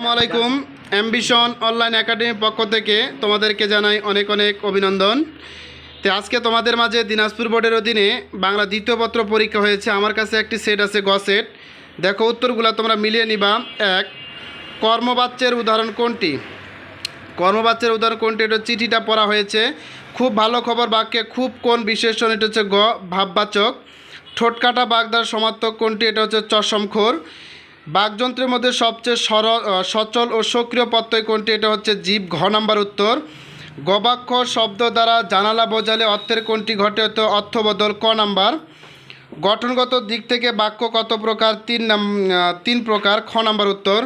আলাইকুম, ambition online একাডেমির পক্ষ থেকে তোমাদেরকে জানাই অনেক অনেক অভিনন্দন। তো আজকে তোমাদের মাঝে দিনাজপুর বোর্ডের অধীনে বাংলা দ্বিতীয় পত্র পরীক্ষা হয়েছে। আমার কাছে একটি সেট আছে, গ সেট। দেখো, উত্তরগুলো তোমরা মিলিয়ে নিবা। এক, কর্মবাচ্যের উদাহরণ কোনটি? কর্মবাচ্যের উদাহরণ কোনটি? এটা চিঠিটা পড়া হয়েছে। খুব ভালো খবর, বাক্যে খুব কোন বিশেষণ? এটা হচ্ছে গ, ভাববাচক। ঠোঁটকাটা বাগদার সমার্থক কোনটি? এটা হচ্ছে চশমখোর। বাকযন্ত্রের মধ্যে সবচেয়ে সরল সচল ও সক্রিয় প্রত্যয় কোনটি? এটা হচ্ছে জীব, ঘ নাম্বার উত্তর। গবাক্ষ শব্দ দ্বারা জানালা বোঝালে অর্থের কোনটি ঘটে? হতো অর্থবদল ক নাম্বার। গঠনগত দিক থেকে বাক্য কত প্রকার? তিন নাম তিন প্রকার, খ নাম্বার উত্তর।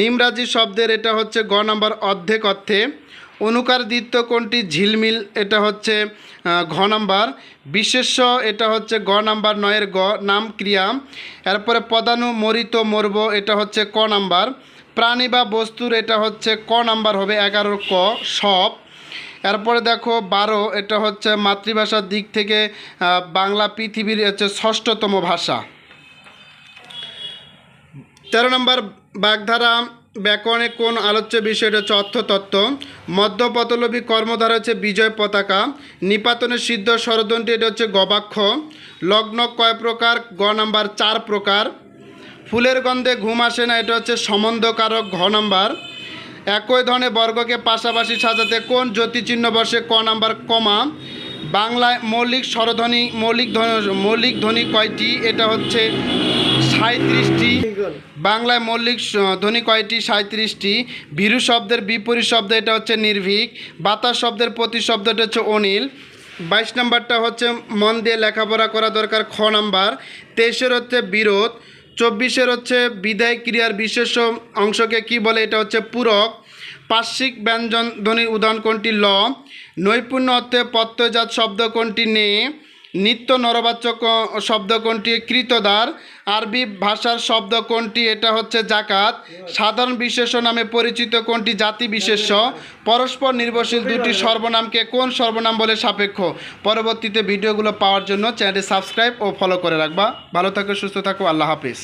নিমরাজি শব্দের এটা হচ্ছে গ নাম্বার অর্ধেক অর্থে। অনুকার দ্বিত্ব কোনটি? ঝিলমিল, এটা হচ্ছে ঘ নাম্বার। বিশেষ্য, এটা হচ্ছে গ নাম্বার, নয়ের গ, নাম, ক্রিয়া। এরপরে পদানু, মরিত, মরব, এটা হচ্ছে ক নাম্বার। প্রাণী বা বস্তুর, এটা হচ্ছে ক নাম্বার হবে এগারোর ক, সব। এরপরে দেখো, বারো, এটা হচ্ছে মাতৃভাষার দিক থেকে বাংলা পৃথিবীর হচ্ছে ষষ্ঠতম ভাষা। তেরো নম্বর বাগধারা ব্যাকরণে কোন আলোচ্য বিষয়টা হচ্ছে অর্থতত্ত্ব মধ্যপতলবী কর্মধারা হচ্ছে বিজয় পতাকা নিপাতনের সিদ্ধ স্বরদণ্ডটি এটা হচ্ছে গবাক্ষ, লগ্ন কয় প্রকার, গ নাম্বার চার প্রকার, ফুলের গন্ধে ঘুম আসে না, এটা হচ্ছে সম্বন্ধকারক ঘ নাম্বার, একই ধরনের বর্গকে পাশাপাশি সাজাতে কোন জ্যোতিচিহ্ন বসে, ক নাম্বার কমা, বাংলায় মৌলিক স্বরধ্বনি, মৌলিক মৌলিক ধ্বনি কয়টি, এটা হচ্ছে সাঁত্রিশটি বাংলায় মৌলিক ধ্বনি কয়টি? সাঁত্রিশটি ভীরু শব্দের বিপরীত শব্দ এটা হচ্ছে নির্ভীক। বাতাস শব্দের প্রতি শব্দটা হচ্ছে অনিল। বাইশ নাম্বারটা হচ্ছে মন দিয়ে লেখাপড়া করা দরকার খ নাম্বার। তেইশের হচ্ছে বিরোধ। চব্বিশের হচ্ছে বিদায় ক্রিয়ার বিশেষ অংশকে কি বলে? এটা হচ্ছে পূরক। পার্শ্বিক ব্যঞ্জন ধ্বনির উদাহরণ কোনটি? ল। নৈপুণ্য অর্থে প্রত্যয়জাত শব্দ কোনটি? নে। নিত্য নরবাচক শব্দ কোনটি? কৃতদার। আরবি ভাষার শব্দ কোনটি? এটা হচ্ছে জাকাত সাধারণ বিশেষ নামে পরিচিত কোনটি? জাতি বিশেষ পরস্পর নির্ভরশীল দুটি সর্বনামকে কোন সর্বনাম বলে সাপেক্ষ? পরবর্তীতে ভিডিওগুলো পাওয়ার জন্য চ্যানেলটি সাবস্ক্রাইব ও ফলো করে রাখবা। ভালো থাকো, সুস্থ থাকো, আল্লাহ হাফিজ।